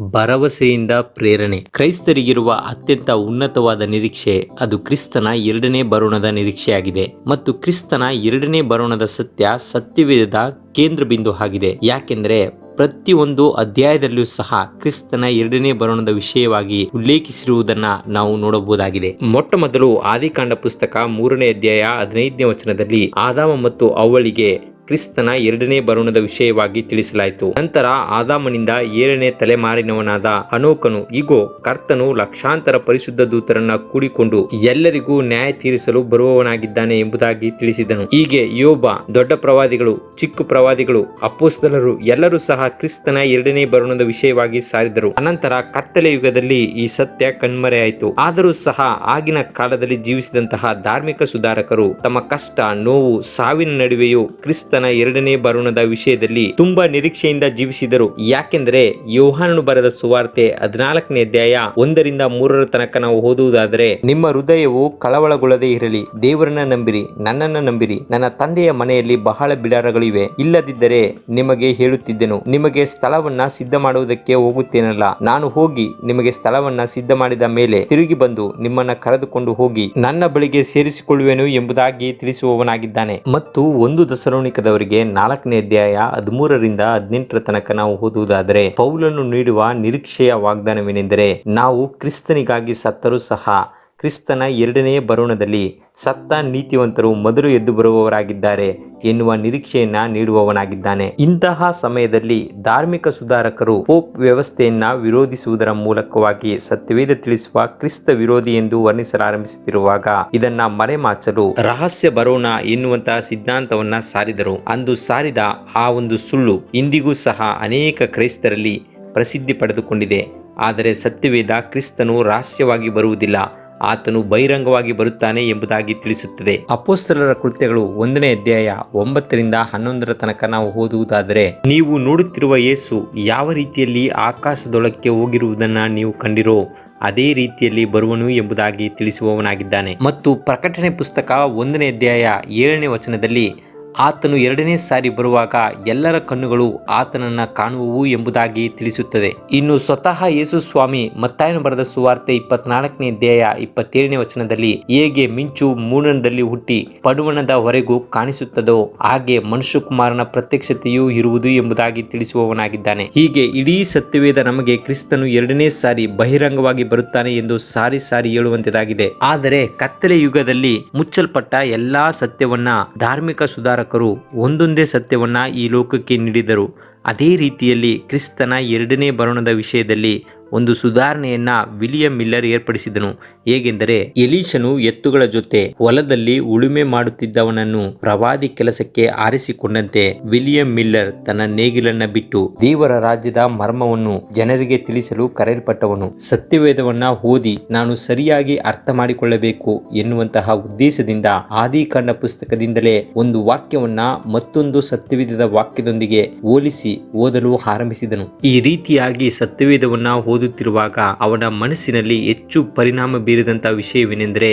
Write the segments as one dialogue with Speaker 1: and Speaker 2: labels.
Speaker 1: ಭರವಸೆಯಿಂದ ಪ್ರೇರಣೆ. ಕ್ರೈಸ್ತರಿಗಿರುವ ಅತ್ಯಂತ ಉನ್ನತವಾದ ನಿರೀಕ್ಷೆ, ಅದು ಕ್ರಿಸ್ತನ ಎರಡನೇ ಬರುಣದ ನಿರೀಕ್ಷೆಯಾಗಿದೆ ಮತ್ತು ಕ್ರಿಸ್ತನ ಎರಡನೇ ಬರುಣದ ಸತ್ಯ ಸತ್ಯವೇದ ಕೇಂದ್ರ ಬಿಂದು ಆಗಿದೆ. ಯಾಕೆಂದರೆ ಪ್ರತಿಯೊಂದು ಅಧ್ಯಾಯದಲ್ಲೂ ಸಹ ಕ್ರಿಸ್ತನ ಎರಡನೇ ಬರುಣದ ವಿಷಯವಾಗಿ ಉಲ್ಲೇಖಿಸಿರುವುದನ್ನ ನಾವು ನೋಡಬಹುದಾಗಿದೆ. ಮೊಟ್ಟ ಮೊದಲು ಆದಿಕಾಂಡ ಪುಸ್ತಕ ಮೂರನೇ ಅಧ್ಯಾಯ ಹದಿನೈದನೇ ವಚನದಲ್ಲಿ ಆದಾಮ ಮತ್ತು ಅವಳಿಗೆ ಕ್ರಿಸ್ತನ ಎರಡನೇ ಬರುಣದ ವಿಷಯವಾಗಿ ತಿಳಿಸಲಾಯಿತು. ನಂತರ ಆದಾಮನಿಂದ ಏಳನೇ ತಲೆಮಾರಿನವನಾದ ಅನೋಕನು, ಇಗೋ, ಕರ್ತನು ಲಕ್ಷಾಂತರ ಪರಿಶುದ್ಧ ದೂತರನ್ನ ಕೂಡಿಕೊಂಡು ಎಲ್ಲರಿಗೂ ನ್ಯಾಯ ತೀರಿಸಲು ಬರುವವನಾಗಿದ್ದಾನೆ ಎಂಬುದಾಗಿ ತಿಳಿಸಿದನು. ಹೀಗೆ ಯೋಬ, ದೊಡ್ಡ ಪ್ರವಾದಿಗಳು, ಚಿಕ್ಕ ಪ್ರವಾದಿಗಳು ಅಪ್ಪೋಸ್ತಲರು ಎಲ್ಲರೂ ಸಹ ಕ್ರಿಸ್ತನ ಎರಡನೇ ಬರುಣದ ವಿಷಯವಾಗಿ ಸಾರಿದರು. ಅನಂತರ ಕತ್ತಲೆ ಯುಗದಲ್ಲಿ ಈ ಸತ್ಯ ಕಣ್ಮರೆಯಾಯಿತು. ಆದರೂ ಸಹ ಆಗಿನ ಕಾಲದಲ್ಲಿ ಜೀವಿಸಿದಂತಹ ಧಾರ್ಮಿಕ ಸುಧಾರಕರು ತಮ್ಮ ಕಷ್ಟ, ನೋವು, ಸಾವಿನ ನಡುವೆಯೂ ಕ್ರಿಸ್ತನ ಎರಡನೇ ಬರುಣದ ವಿಷಯದಲ್ಲಿ ತುಂಬಾ ನಿರೀಕ್ಷೆಯಿಂದ ಜೀವಿಸಿದರು. ಯಾಕೆಂದರೆ ಯೋಹಾನನು ಬರೆದ ಸುವಾರ್ತೆ ಹದಿನಾಲ್ಕನೇ ಅಧ್ಯಾಯ ಒಂದರಿಂದ ಮೂರರ ತನಕ ನಾವು ಓದುವುದಾದರೆ, ನಿಮ್ಮ ಹೃದಯವು ಕಳವಳಗೊಳ್ಳದೆ ಇರಲಿ, ದೇವರನ್ನ ನಂಬಿರಿ, ನನ್ನನ್ನ ನಂಬಿರಿ, ನನ್ನ ತಂದೆಯ ಮನೆಯಲ್ಲಿ ಬಹಳ ಬಿಡಾರಗಳಿವೆ. ಇಲ್ಲದಿದ್ದರೆ ನಿಮಗೆ ಹೇಳುತ್ತಿದ್ದೆನು, ನಿಮಗೆ ಸ್ಥಳವನ್ನ ಸಿದ್ಧ ಮಾಡುವುದಕ್ಕೆ ಹೋಗುತ್ತೇನಲ್ಲ. ನಾನು ಹೋಗಿ ನಿಮಗೆ ಸ್ಥಳವನ್ನ ಸಿದ್ಧ ಮಾಡಿದ ಮೇಲೆ ತಿರುಗಿ ಬಂದು ನಿಮ್ಮನ್ನ ಕರೆದುಕೊಂಡು ಹೋಗಿ ನನ್ನ ಬಳಿಗೆ ಸೇರಿಸಿಕೊಳ್ಳುವೆನು ಎಂಬುದಾಗಿ ತಿಳಿಸುವವನಾಗಿದ್ದಾನೆ. ಮತ್ತು ಒಂದು ದಸರೋಣಿಕದವರಿಗೆ ನಾಲ್ಕನೇ ಅಧ್ಯಾಯ ಹದಿಮೂರರಿಂದ ಹದಿನೆಂಟರ ತನಕ ನಾವು ಓದುವುದಾದರೆ ಪೌಲನ್ನು ನೀಡುವ ನಿರೀಕ್ಷೆಯ ವಾಗ್ದಾನವೇನೆಂದರೆ, ನಾವು ಕ್ರಿಸ್ತನಿಗಾಗಿ ಸತ್ತರೂ ಸಹ ಕ್ರಿಸ್ತನ ಎರಡನೇ ಬರೋಣದಲ್ಲಿ ಸತ್ತ ನೀತಿವಂತರು ಮೊದಲು ಎದ್ದು ಬರುವವರಾಗಿದ್ದಾರೆ ಎನ್ನುವ ನಿರೀಕ್ಷೆಯನ್ನ ನೀಡುವವನಾಗಿದ್ದಾನೆ. ಇಂತಹ ಸಮಯದಲ್ಲಿ ಧಾರ್ಮಿಕ ಸುಧಾರಕರು ಪೋಪ್ ವ್ಯವಸ್ಥೆಯನ್ನ ವಿರೋಧಿಸುವುದರ ಮೂಲಕವಾಗಿ ಸತ್ಯವೇದ ತಿಳಿಸುವ ಕ್ರಿಸ್ತ ವಿರೋಧಿ ಎಂದು ವರ್ಣಿಸಲಾರಂಭಿಸುತ್ತಿರುವಾಗ ಇದನ್ನ ಮರೆಮಾಚಲು ರಹಸ್ಯ ಬರೋಣ ಎನ್ನುವಂತಹ ಸಿದ್ಧಾಂತವನ್ನ ಸಾರಿದರು. ಅಂದು ಸಾರಿದ ಆ ಒಂದು ಸುಳ್ಳು ಇಂದಿಗೂ ಸಹ ಅನೇಕ ಕ್ರೈಸ್ತರಲ್ಲಿ ಪ್ರಸಿದ್ಧಿ ಪಡೆದುಕೊಂಡಿದೆ. ಆದರೆ ಸತ್ಯವೇದ ಕ್ರಿಸ್ತನು ರಹಸ್ಯವಾಗಿ ಬರುವುದಿಲ್ಲ. ಆತನು ಬಹಿರಂಗವಾಗಿ ಬರುತ್ತಾನೆ ಎಂಬುದಾಗಿ ತಿಳಿಸುತ್ತದೆ. ಅಪೋಸ್ತಲರ ಕೃತ್ಯಗಳು ಒಂದನೇ ಅಧ್ಯಾಯ ಒಂಬತ್ತರಿಂದ ಹನ್ನೊಂದರ ತನಕ ನಾವು ಓದುವುದಾದರೆ, ನೀವು ನೋಡುತ್ತಿರುವ ಯೇಸು ಯಾವ ರೀತಿಯಲ್ಲಿ ಆಕಾಶದೊಳಕ್ಕೆ ಹೋಗಿರುವುದನ್ನ ನೀವು ಕಂಡಿರೋ ಅದೇ ರೀತಿಯಲ್ಲಿ ಬರುವನು ಎಂಬುದಾಗಿ ತಿಳಿಸುವವನಾಗಿದ್ದಾನೆ. ಮತ್ತು ಪ್ರಕಟಣೆ ಪುಸ್ತಕ ಒಂದನೇ ಅಧ್ಯಾಯ ಏಳನೇ ವಚನದಲ್ಲಿ ಆತನು ಎರಡನೇ ಸಾರಿ ಬರುವಾಗ ಎಲ್ಲರ ಕಣ್ಣುಗಳು ಆತನನ್ನ ಕಾಣುವವು ಎಂಬುದಾಗಿ ತಿಳಿಸುತ್ತದೆ. ಇನ್ನು ಸ್ವತಃ ಯೇಸು ಸ್ವಾಮಿ ಮತ್ತಾಯನು ಬರೆದ ಸುವಾರ್ತೆ ಇಪ್ಪತ್ನಾಲ್ಕನೇ ಧ್ಯೇಯ ಇಪ್ಪತ್ತೇಳನೇ ವಚನದಲ್ಲಿ ಹೇಗೆ ಮಿಂಚು ಮೂಡಣದಲ್ಲಿ ಹುಟ್ಟಿ ಪಡುವಣದ ಹೊರೆಗೂ ಕಾಣಿಸುತ್ತದೋ ಹಾಗೆ ಮನುಷ್ಯಕುಮಾರನ ಪ್ರತ್ಯಕ್ಷತೆಯೂ ಇರುವುದು ಎಂಬುದಾಗಿ ತಿಳಿಸುವವನಾಗಿದ್ದಾನೆ. ಹೀಗೆ ಇಡೀ ಸತ್ಯವೇದ ನಮಗೆ ಕ್ರಿಸ್ತನು ಎರಡನೇ ಸಾರಿ ಬಹಿರಂಗವಾಗಿ ಬರುತ್ತಾನೆ ಎಂದು ಸಾರಿ ಸಾರಿ ಹೇಳುವಂತದಾಗಿದೆ. ಆದರೆ ಕತ್ತಲೆ ಯುಗದಲ್ಲಿ ಮುಚ್ಚಲ್ಪಟ್ಟ ಎಲ್ಲಾ ಸತ್ಯವನ್ನ ಧಾರ್ಮಿಕ ಸುಧಾರಕರು ಒಂದೊಂದೇ ಸತ್ಯವನ್ನು ಈ ಲೋಕಕ್ಕೆ ನೀಡಿದರು. ಅದೇ ರೀತಿಯಲ್ಲಿ ಕ್ರಿಸ್ತನ ಎರಡನೇ ಬರಣದ ವಿಷಯದಲ್ಲಿ ಒಂದು ಸುಧಾರಣೆಯನ್ನ ವಿಲಿಯಂ ಮಿಲ್ಲರ್ ಏರ್ಪಡಿಸಿದನು. ಹೇಗೆಂದರೆ, ಎಲೀಶನು ಎತ್ತುಗಳ ಜೊತೆ ಹೊಲದಲ್ಲಿ ಉಳುಮೆ ಮಾಡುತ್ತಿದ್ದವನನ್ನು ಪ್ರವಾದಿ ಕೆಲಸಕ್ಕೆ ಆರಿಸಿಕೊಂಡಂತೆ ವಿಲಿಯಂ ಮಿಲ್ಲರ್ ತನ್ನ ನೇಗಿಲನ್ನ ಬಿಟ್ಟು ದೇವರ ರಾಜ್ಯದ ಮರ್ಮವನ್ನು ಜನರಿಗೆ ತಿಳಿಸಲು ಕರೆಯಲ್ಪಟ್ಟವನು. ಸತ್ಯವೇದವನ್ನ ಓದಿ ನಾನು ಸರಿಯಾಗಿ ಅರ್ಥ ಮಾಡಿಕೊಳ್ಳಬೇಕು ಎನ್ನುವಂತಹ ಉದ್ದೇಶದಿಂದ ಆದಿಕಾಂಡ ಪುಸ್ತಕದಿಂದಲೇ ಒಂದು ವಾಕ್ಯವನ್ನ ಮತ್ತೊಂದು ಸತ್ಯವೇದದ ವಾಕ್ಯದೊಂದಿಗೆ ಹೋಲಿಸಿ ಓದಲು ಆರಂಭಿಸಿದನು. ಈ ರೀತಿಯಾಗಿ ಸತ್ಯವೇದವನ್ನ ಓದುತ್ತಿರುವಾಗ ಅವನ ಮನಸ್ಸಿನಲ್ಲಿ ಹೆಚ್ಚು ಪರಿಣಾಮ ಬೀರಿದಂತಹ ವಿಷಯವೇನೆಂದರೆ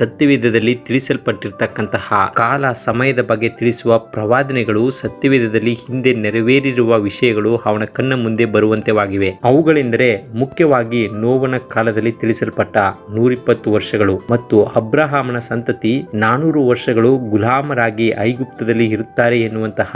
Speaker 1: ಸತ್ಯವೇದದಲ್ಲಿ ತಿಳಿಸಲ್ಪಟ್ಟಿರ್ತಕ್ಕಂತಹ ಕಾಲ ಸಮಯದ ಬಗ್ಗೆ ತಿಳಿಸುವ ಪ್ರವಾದನೆಗಳು ಸತ್ಯವೇದದಲ್ಲಿ ಹಿಂದೆ ನೆರವೇರಿರುವ ವಿಷಯಗಳು ಅವನ ಕಣ್ಣ ಮುಂದೆ ಬರುವಂತೆವಾಗಿವೆ. ಅವುಗಳೆಂದರೆ ಮುಖ್ಯವಾಗಿ ನೋವನ ಕಾಲದಲ್ಲಿ ತಿಳಿಸಲ್ಪಟ್ಟ ನೂರಿಪ್ಪತ್ತು ವರ್ಷಗಳು ಮತ್ತು ಅಬ್ರಹಾಮನ ಸಂತತಿ ನಾನೂರು ವರ್ಷಗಳು ಗುಲಾಮರಾಗಿ ಐಗುಪ್ತದಲ್ಲಿ ಇರುತ್ತಾರೆ ಎನ್ನುವಂತಹ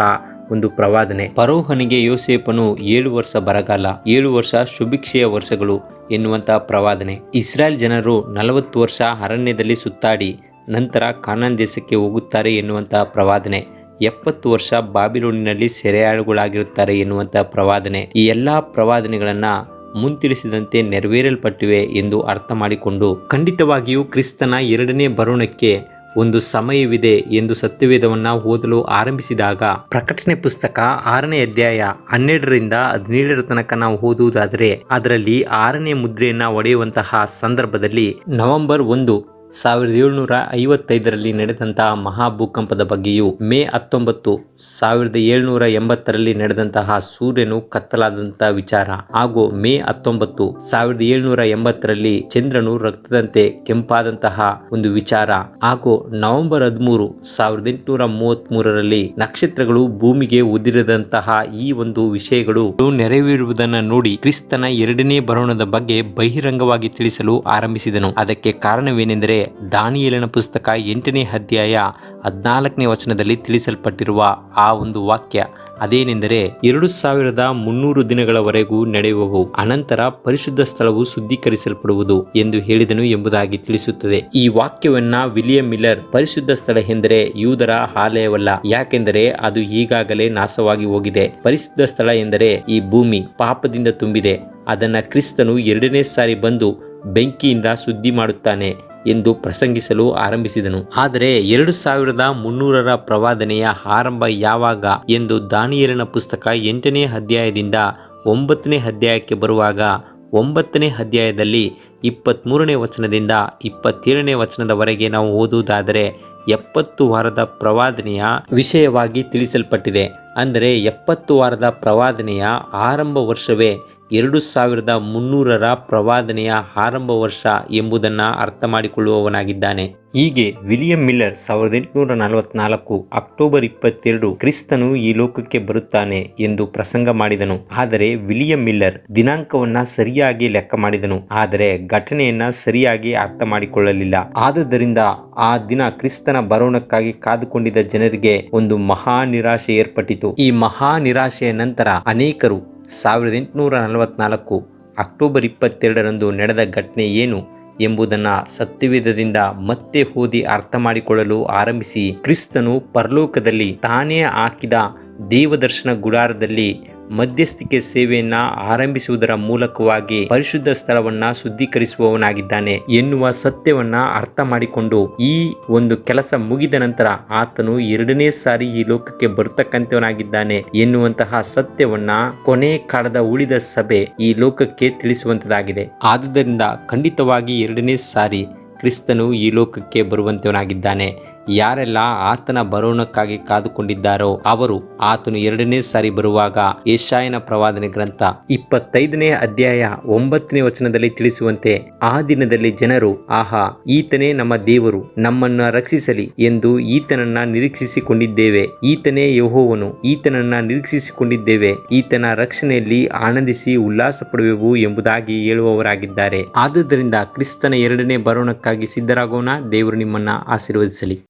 Speaker 1: ಒಂದು ಪ್ರವಾದನೆ. ಪರೋಹನಿಗೆ ಯೋಸೇಪನು ಏಳು ವರ್ಷ ಬರಗಾಲ, ಏಳು ವರ್ಷ ಶುಭಿಕ್ಷೆಯ ವರ್ಷಗಳು ಎನ್ನುವಂತಹ ಪ್ರವಾದನೆ. ಇಸ್ರಾಯೇಲ್ ಜನರು ನಲವತ್ತು ವರ್ಷ ಅರಣ್ಯದಲ್ಲಿ ಸುತ್ತಾಡಿ ನಂತರ ಕಾನಾನ್ ದೇಶಕ್ಕೆ ಹೋಗುತ್ತಾರೆ ಎನ್ನುವಂತಹ ಪ್ರವಾದನೆ. ಎಪ್ಪತ್ತು ವರ್ಷ ಬಾಬಿಲೋನಿನಲ್ಲಿ ಸೆರೆಯಾಳುಗಳಾಗಿರುತ್ತಾರೆ ಎನ್ನುವಂತಹ ಪ್ರವಾದನೆ. ಈ ಎಲ್ಲಾ ಪ್ರವಾದನೆಗಳನ್ನ ಮುಂತಿಳಿಸಿದಂತೆ ನೆರವೇರಲ್ಪಟ್ಟಿವೆ ಎಂದು ಅರ್ಥ ಮಾಡಿಕೊಂಡು ಖಂಡಿತವಾಗಿಯೂ ಕ್ರಿಸ್ತನ ಎರಡನೇ ಬರೋಣಕ್ಕೆ ಒಂದು ಸಮಯವಿದೆ ಎಂದು ಸತ್ಯವೇದವನ್ನು ಓದಲು ಆರಂಭಿಸಿದಾಗ. ಪ್ರಕಟಣೆ ಪುಸ್ತಕ ಆರನೇ ಅಧ್ಯಾಯ ಹನ್ನೆರಡರಿಂದ ಹದಿನೇಳರ ತನಕ ನಾವು ಓದುವುದಾದರೆ, ಅದರಲ್ಲಿ ಆರನೇ ಮುದ್ರೆಯನ್ನ ಒಡೆಯುವಂತಹ ಸಂದರ್ಭದಲ್ಲಿ ನವೆಂಬರ್ ಒಂದು ಸಾವಿರದ ಏಳುನೂರ ಐವತ್ತೈದರಲ್ಲಿ ನಡೆದಂತಹ ಮಹಾಭೂಕಂಪದ ಬಗ್ಗೆಯೂ ಮೇ ಹತ್ತೊಂಬತ್ತು, ಸಾವಿರದ ಏಳುನೂರ ಎಂಬತ್ತರಲ್ಲಿ ನಡೆದಂತಹ ಸೂರ್ಯನು ಕತ್ತಲಾದಂತಹ ವಿಚಾರ ಹಾಗೂ ಮೇ ಹತ್ತೊಂಬತ್ತು, ಸಾವಿರದ ಏಳುನೂರ ಎಂಬತ್ತರಲ್ಲಿ ಚಂದ್ರನು ರಕ್ತದಂತೆ ಕೆಂಪಾದಂತಹ ಒಂದು ವಿಚಾರ ಹಾಗೂ ನವೆಂಬರ್ ಹದಿಮೂರು, ಸಾವಿರದ ಎಂಟುನೂರ ಮೂವತ್ತ್ ಮೂರರಲ್ಲಿ ನಕ್ಷತ್ರಗಳು ಭೂಮಿಗೆ ಉದಿರದಂತಹ ಈ ಒಂದು ವಿಷಯಗಳು ನೆರವೇರುವುದನ್ನು ನೋಡಿ ಕ್ರಿಸ್ತನ ಎರಡನೇ ಬರೋಣದ ಬಗ್ಗೆ ಬಹಿರಂಗವಾಗಿ ತಿಳಿಸಲು ಆರಂಭಿಸಿದನು. ಅದಕ್ಕೆ ಕಾರಣವೇನೆಂದರೆ ದಾನಿಯೇಲನ ಪುಸ್ತಕ ಎಂಟನೇ ಅಧ್ಯಾಯ ಹದಿನಾಲ್ಕನೇ ವಚನದಲ್ಲಿ ತಿಳಿಸಲ್ಪಟ್ಟಿರುವ ಆ ಒಂದು ವಾಕ್ಯ, ಅದೇನೆಂದರೆ, ಎರಡು ಸಾವಿರದ ಮುನ್ನೂರು ದಿನಗಳವರೆಗೂ ನಡೆಯುವವು, ಅನಂತರ ಪರಿಶುದ್ಧ ಸ್ಥಳವು ಶುದ್ಧೀಕರಿಸಲ್ಪಡುವುದು ಎಂದು ಹೇಳಿದನು ಎಂಬುದಾಗಿ ತಿಳಿಸುತ್ತದೆ. ಈ ವಾಕ್ಯವನ್ನ ವಿಲಿಯಂ ಮಿಲ್ಲರ್, ಪರಿಶುದ್ಧ ಸ್ಥಳ ಎಂದರೆ ಯೂದರ ಆಲಯವಲ್ಲ, ಯಾಕೆಂದರೆ ಅದು ಈಗಾಗಲೇ ನಾಶವಾಗಿ ಹೋಗಿದೆ. ಪರಿಶುದ್ಧ ಸ್ಥಳ ಎಂದರೆ ಈ ಭೂಮಿ ಪಾಪದಿಂದ ತುಂಬಿದೆ, ಅದನ್ನ ಕ್ರಿಸ್ತನು ಎರಡನೇ ಸಾರಿ ಬಂದು ಬೆಂಕಿಯಿಂದ ಸುದ್ದಿ ಮಾಡುತ್ತಾನೆ. ಎಂದು ಪ್ರಸಂಗಿಸಲು ಆರಂಭಿಸಿದನು. ಆದರೆ ಎರಡು ಸಾವಿರದ ಮುನ್ನೂರರ ಪ್ರವಾದನೆಯ ಆರಂಭ ಯಾವಾಗ ಎಂದು ದಾನಿಯರಿನ ಪುಸ್ತಕ ಎಂಟನೇ ಅಧ್ಯಾಯದಿಂದ ಒಂಬತ್ತನೇ ಅಧ್ಯಾಯಕ್ಕೆ ಬರುವಾಗ ಒಂಬತ್ತನೇ ಅಧ್ಯಾಯದಲ್ಲಿ ಇಪ್ಪತ್ತ್ಮೂರನೇ ವಚನದಿಂದ ಇಪ್ಪತ್ತೇಳನೇ ವಚನದವರೆಗೆ ನಾವು ಓದುವುದಾದರೆ ಎಪ್ಪತ್ತು ವಾರದ ಪ್ರವಾದನೆಯ ವಿಷಯವಾಗಿ ತಿಳಿಸಲ್ಪಟ್ಟಿದೆ. ಅಂದರೆ ಎಪ್ಪತ್ತು ವಾರದ ಪ್ರವಾದನೆಯ ಆರಂಭ ವರ್ಷವೇ ಎರಡು ಸಾವಿರದ ಮುನ್ನೂರರ ಪ್ರವಾದನೆಯ ಆರಂಭ ವರ್ಷ ಎಂಬುದನ್ನು ಅರ್ಥ ಮಾಡಿಕೊಳ್ಳುವವನಾಗಿದ್ದಾನೆ ಹೀಗೆ ವಿಲಿಯಂ ಮಿಲ್ಲರ್ ಸಾವಿರದ ಎಂಟುನೂರ ನಲವತ್ನಾಲ್ಕು ಅಕ್ಟೋಬರ್ ಇಪ್ಪತ್ತೆರಡು ಕ್ರಿಸ್ತನು ಈ ಲೋಕಕ್ಕೆ ಬರುತ್ತಾನೆ ಎಂದು ಪ್ರಸಂಗ ಮಾಡಿದನು. ಆದರೆ ವಿಲಿಯಂ ಮಿಲ್ಲರ್ ದಿನಾಂಕವನ್ನ ಸರಿಯಾಗಿ ಲೆಕ್ಕ ಮಾಡಿದನು. ಆದರೆ ಘಟನೆಯನ್ನ ಸರಿಯಾಗಿ ಅರ್ಥ ಮಾಡಿಕೊಳ್ಳಲಿಲ್ಲ ಆದುದರಿಂದ ಆ ದಿನ ಕ್ರಿಸ್ತನ ಬರೋಣಕ್ಕಾಗಿ ಕಾದುಕೊಂಡಿದ್ದ ಜನರಿಗೆ ಒಂದು ಮಹಾ ನಿರಾಶೆ ಏರ್ಪಟ್ಟಿತು. ಈ ಮಹಾ ನಿರಾಶೆಯ ನಂತರ ಅನೇಕರು ಸಾವಿರದ ಎಂಟುನೂರ ನಲವತ್ನಾಲ್ಕು ಅಕ್ಟೋಬರ್ ಇಪ್ಪತ್ತೆರಡರಂದು ನಡೆದ ಘಟನೆ ಏನು ಎಂಬುದನ್ನು ಸತ್ಯವೇದದಿಂದ ಮತ್ತೆ ಓದಿ ಅರ್ಥ ಮಾಡಿಕೊಳ್ಳಲು ಆರಂಭಿಸಿ ಕ್ರಿಸ್ತನು ಪರಲೋಕದಲ್ಲಿ ತಾನೇ ಹಾಕಿದ ದೇವದರ್ಶನ ಗುಡಾರದಲ್ಲಿ ಮಧ್ಯಸ್ಥಿಕೆ ಸೇವೆಯನ್ನ ಆರಂಭಿಸುವುದರ ಮೂಲಕವಾಗಿ ಪರಿಶುದ್ಧ ಸ್ಥಳವನ್ನ ಶುದ್ಧೀಕರಿಸುವವನಾಗಿದ್ದಾನೆ ಎನ್ನುವ ಸತ್ಯವನ್ನ ಅರ್ಥ ಮಾಡಿಕೊಂಡು ಈ ಒಂದು ಕೆಲಸ ಮುಗಿದ ನಂತರ ಆತನು ಎರಡನೇ ಸಾರಿ ಈ ಲೋಕಕ್ಕೆ ಬರ್ತಕ್ಕಂಥವನಾಗಿದ್ದಾನೆ ಎನ್ನುವಂತಹ ಸತ್ಯವನ್ನ ಕೊನೆ ಕಾಲದ ಉಳಿದ ಸಭೆ ಈ ಲೋಕಕ್ಕೆ ತಿಳಿಸುವಂತದಾಗಿದೆ ಆದುದರಿಂದ ಖಂಡಿತವಾಗಿ ಎರಡನೇ ಸಾರಿ ಕ್ರಿಸ್ತನು ಈ ಲೋಕಕ್ಕೆ ಬರುವಂತವನಾಗಿದ್ದಾನೆ ಯಾರೆಲ್ಲ ಆತನ ಬರೋಣಕ್ಕಾಗಿ ಕಾದುಕೊಂಡಿದ್ದಾರೋ ಅವರು ಆತನು ಎರಡನೇ ಸಾರಿ ಬರುವಾಗ ಏಷಾಯನ ಪ್ರವಾದನೆ ಗ್ರಂಥ ಇಪ್ಪತ್ತೈದನೇ ಅಧ್ಯಾಯ ಒಂಬತ್ತನೇ ವಚನದಲ್ಲಿ ತಿಳಿಸುವಂತೆ ಆ ದಿನದಲ್ಲಿ ಜನರು, ಆಹಾ, ಈತನೇ ನಮ್ಮ ದೇವರು, ನಮ್ಮನ್ನ ರಕ್ಷಿಸಲಿ ಎಂದು ಈತನನ್ನ ನಿರೀಕ್ಷಿಸಿಕೊಂಡಿದ್ದೇವೆ. ಈತನೇ ಯಹೋವನು, ಈತನನ್ನ ನಿರೀಕ್ಷಿಸಿಕೊಂಡಿದ್ದೇವೆ. ಈತನ ರಕ್ಷಣೆಯಲ್ಲಿ ಆನಂದಿಸಿ ಉಲ್ಲಾಸ ಪಡುವೆವು ಎಂಬುದಾಗಿ ಹೇಳುವವರಾಗಿದ್ದಾರೆ. ಆದುದರಿಂದ ಕ್ರಿಸ್ತನ ಎರಡನೇ ಬರೋಣಕ್ಕಾಗಿ ಸಿದ್ಧರಾಗೋಣ. ದೇವರು ನಿಮ್ಮನ್ನ ಆಶೀರ್ವದಿಸಲಿ.